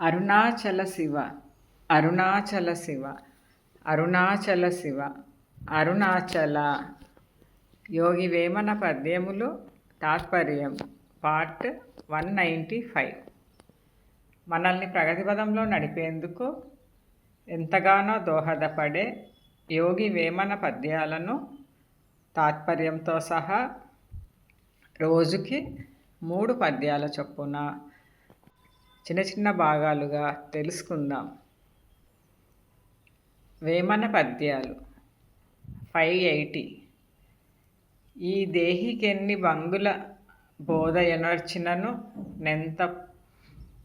అరుణాచల శివ అరుణాచల శివ అరుణాచల శివ అరుణాచల. యోగి వేమన పద్యములు తాత్పర్యం part one ninety five. మనల్ని ప్రగతి పదంలో నడిపేందుకు ఎంతగానో దోహదపడే యోగి వేమన పద్యాలను తాత్పర్యంతో సహా రోజుకి మూడు పద్యాల చొప్పున చిన్న చిన్న భాగాలుగా తెలుసుకుందాం. వేమన పద్యాలు. Five eighty. ఈ దేహికెన్ని బంగుల బోధ ఎనర్చినను నెంత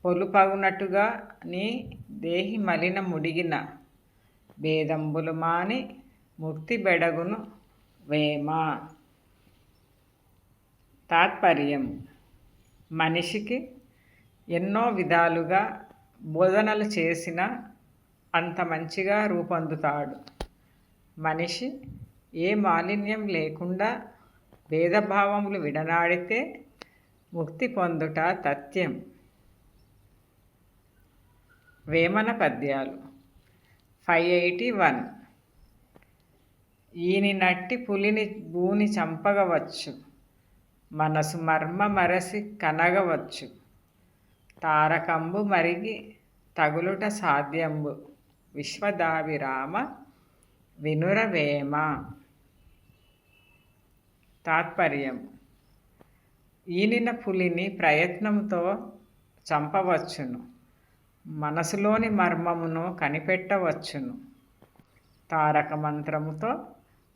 పొలుపగునట్టుగా నీ దేహి మలిన ముడిగిన భేదంబులు మాని ముక్తి బెడగును వేమ. తాత్పర్యం. మనిషికి ఎన్నో విధాలుగా బోధనలు చేసిన అంత మంచిగా రూపొందుతాడు. మనిషి ఏ మాలిన్యం లేకుండా భేదభావములు విడనాడితే ముక్తి పొందుట తథ్యం. వేమన పద్యాలు. Five eighty one. ఈని నట్టి పులిని భూని చంపగవచ్చు. మనసు మర్మ మరసి కనగవచ్చు. తారకంబు మరిగి తగులుట సాధ్యంబు. విశ్వదావిరామ వినురవేమ. తాత్పర్యం. ఈనిన పులిని ప్రయత్నంతో చంపవచ్చును. మనసులోని మర్మమును కనిపెట్టవచ్చును. తారక మంత్రముతో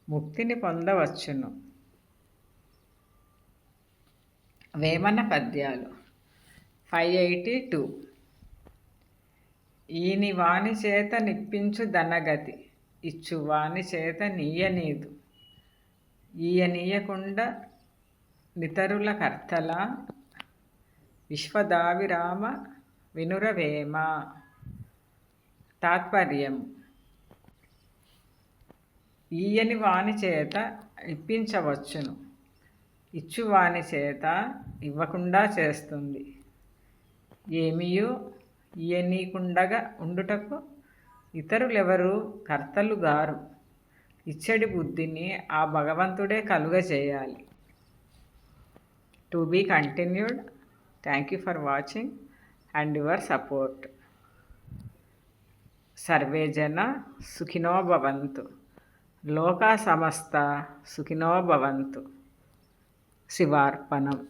ముక్తిని పొందవచ్చును. వేమన పద్యాలు. Five eighty two. ఈని వాణి చేత నిప్పించు ధనగతి ఇచ్చు వాణి చేత నీయనీదు ఈయనీయకుండా నితరుల కర్తల విశ్వదావిరామ వినురవేమ. తాత్పర్యం ఈయని వాణి చేత ఇప్పించవచ్చును. ఇచ్చువాని చేత ఇవ్వకుండా చేస్తుంది. ఏమియో ఇయనీకుండగా ఉండుటకు ఇతరులెవరు కర్తలు గారు ఇచ్చడి బుద్ధిని ఆ భగవంతుడే కలుగజేయాలి. To be continued. Thank you for watching and your support. Survey జన సుఖినో భవంతు. లోకా సమస్త సుఖినో భవంతు. శివార్పణం.